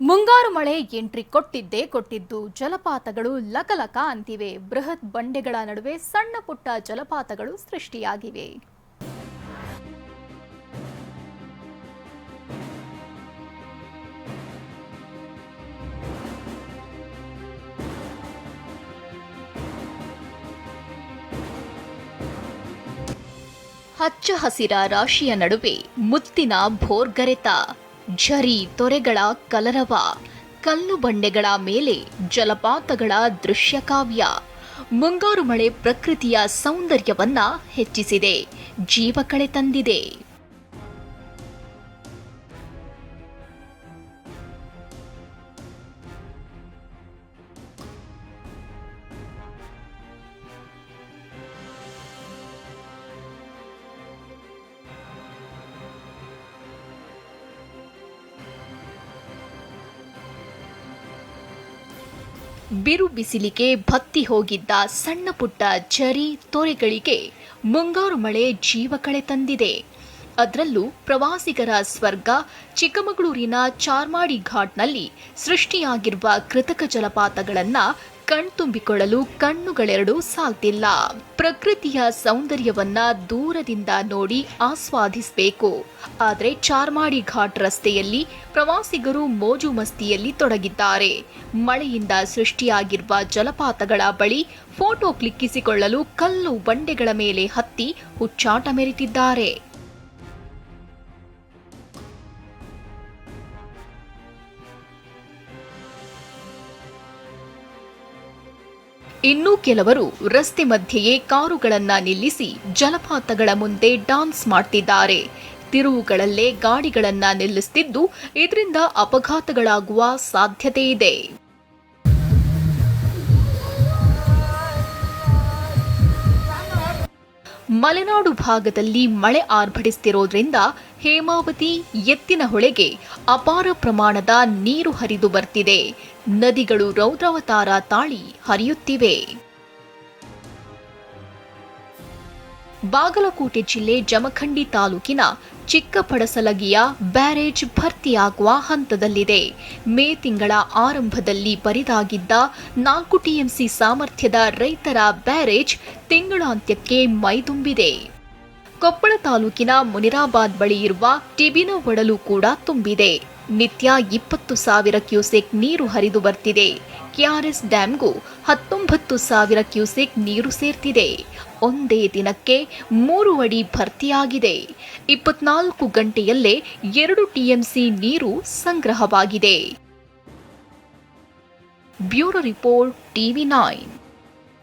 ಮುಂಗಾರು ಮಳೆ ಎಂಟ್ರಿ ಕೊಟ್ಟಿದ್ದೇ ಕೊಟ್ಟಿದ್ದು ಜಲಪಾತಗಳು ಲಕಲಕ ಅಂತಿವೆ. ಬೃಹತ್ ಬಂಡೆಗಳ ನಡುವೆ ಸಣ್ಣ ಪುಟ್ಟ ಜಲಪಾತಗಳು ಸೃಷ್ಟಿಯಾಗಿವೆ. ಹಚ್ಚ ಹಸಿರ ರಾಶಿಯ ನಡುವೆ ಮುತ್ತಿನ ಭೋರ್ಗರೆತ. ಝರಿ ತೊರೆಗಳ ಕಲರವ, ಕಲ್ಲು ಬಂಡೆಗಳ ಮೇಲೆ ಜಲಪಾತಗಳ ದೃಶ್ಯಕಾವ್ಯ ಮುಂಗಾರು ಮಳೆ ಪ್ರಕೃತಿಯ ಸೌಂದರ್ಯವನ್ನ ಹೆಚ್ಚಿಸಿದೆ, ಜೀವ ಕಳೆ ತಂದಿದೆ. ಬಿರು ಬಿಸಿಲಿಗೆ ಭತ್ತಿ ಹೋಗಿದ್ದ ಸಣ್ಣ ಪುಟ್ಟ ಜರಿ ತೊರೆಗಳಿಗೆ ಮುಂಗಾರು ಮಳೆ ಜೀವ ಕಳೆ ತಂದಿದೆ. ಅದರಲ್ಲೂ ಪ್ರವಾಸಿಗರ ಸ್ವರ್ಗ ಚಿಕ್ಕಮಗಳೂರಿನ ಚಾರ್ಮಾಡಿ ಘಾಟ್ನಲ್ಲಿ ಸೃಷ್ಟಿಯಾಗಿರುವ ಕೃತಕ ಜಲಪಾತಗಳನ್ನ ಕಣ್ತುಂಬಿಕೊಳ್ಳಲು ಕಣ್ಣುಗಳೆರಡೂ ಸಾಲ್ತಿಲ್ಲ. ಪ್ರಕೃತಿಯ ಸೌಂದರ್ಯವನ್ನ ದೂರದಿಂದ ನೋಡಿ ಆಸ್ವಾದಿಸಬೇಕು. ಆದರೆ ಚಾರ್ಮಾಡಿ ಘಾಟ್ ರಸ್ತೆಯಲ್ಲಿ ಪ್ರವಾಸಿಗರು ಮೋಜು ಮಸ್ತಿಯಲ್ಲಿ ತೊಡಗಿದ್ದಾರೆ. ಮಳೆಯಿಂದ ಸೃಷ್ಟಿಯಾಗಿರುವ ಜಲಪಾತಗಳ ಬಳಿ ಫೋಟೋ ಕ್ಲಿಕ್ಕಿಸಿಕೊಳ್ಳಲು ಕಲ್ಲು ಬಂಡೆಗಳ ಮೇಲೆ ಹತ್ತಿ ಹುಚ್ಚಾಟ ಮೆರೆತಿದ್ದಾರೆ. ಇನ್ನು ಕೆಲವರು ರಸ್ತೆ ಮಧ್ಯೆಯೇ ಕಾರುಗಳನ್ನ ನಿಲ್ಲಿಸಿ ಜಲಪಾತಗಳ ಮುಂದೆ ಡಾನ್ಸ್ ಮಾಡ್ತಿದ್ದಾರೆ. ತಿರುವುಗಳಲ್ಲೇ ಗಾಡಿಗಳನ್ನ ನಿಲ್ಲಿಸುತ್ತಿದ್ದು ಇದರಿಂದ ಅಪಘಾತಗಳಾಗುವ ಸಾಧ್ಯತೆ ಇದೆ. ಮಲೆನಾಡು ಭಾಗದಲ್ಲಿ ಮಳೆ ಆರ್ಭಟಿಸುತ್ತಿರೋದ್ರಿಂದ ಹೇಮಾವತಿ ಎತ್ತಿನ ಹೊಳೆಗೆ ಅಪಾರ ಪ್ರಮಾಣದ ನೀರು ಹರಿದು ಬರ್ತಿದೆ. ನದಿಗಳು ರೌದ್ರಾವತಾರ ತಾಳಿ ಹರಿಯುತ್ತಿವೆ. ಬಾಗಲಕೋಟೆ ಜಿಲ್ಲೆ ಜಮಖಂಡಿ ತಾಲೂಕಿನ ಚಿಕ್ಕಪಡಸಲಗಿಯ ಬ್ಯಾರೇಜ್ ಭರ್ತಿಯಾಗುವ ಹಂತದಲ್ಲಿದೆ. ಮೇ ತಿಂಗಳ ಆರಂಭದಲ್ಲಿ ಬರಿದಾಗಿದ್ದ ನಾಲ್ಕು ಟಿಎಂಸಿ ಸಾಮರ್ಥ್ಯದ ರೈತರ ಬ್ಯಾರೇಜ್ ತಿಂಗಳಾಂತ್ಯಕ್ಕೆ ಮೈದುಂಬಿದೆ. ಕೊಪ್ಪಳ ತಾಲೂಕಿನ ಮುನಿರಾಬಾದ್ ಬಳಿ ಇರುವ ಟಿಬಿನ ಒಡಲು ಕೂಡ ತುಂಬಿದೆ. ನಿತ್ಯ ಇಪ್ಪತ್ತು ಸಾವಿರ ಕ್ಯೂಸೆಕ್ ನೀರು ಹರಿದು ಬರ್ತಿದೆ. ಕೆಆರ್ಎಸ್ ಡ್ಯಾಂಗೂ ಹತ್ತೊಂಬತ್ತು ಸಾವಿರ ಕ್ಯೂಸೆಕ್ ನೀರು ಸೇರ್ತಿದೆ. ಒಂದೇ ದಿನಕ್ಕೆ ಮೂರು ಅಡಿ ಭರ್ತಿಯಾಗಿದೆ. ಇಪ್ಪತ್ನಾಲ್ಕು ಗಂಟೆಯಲ್ಲೇ ಎರಡು ಟಿಎಂಸಿ ನೀರು ಸಂಗ್ರಹವಾಗಿದೆ. Bureau report TV nine.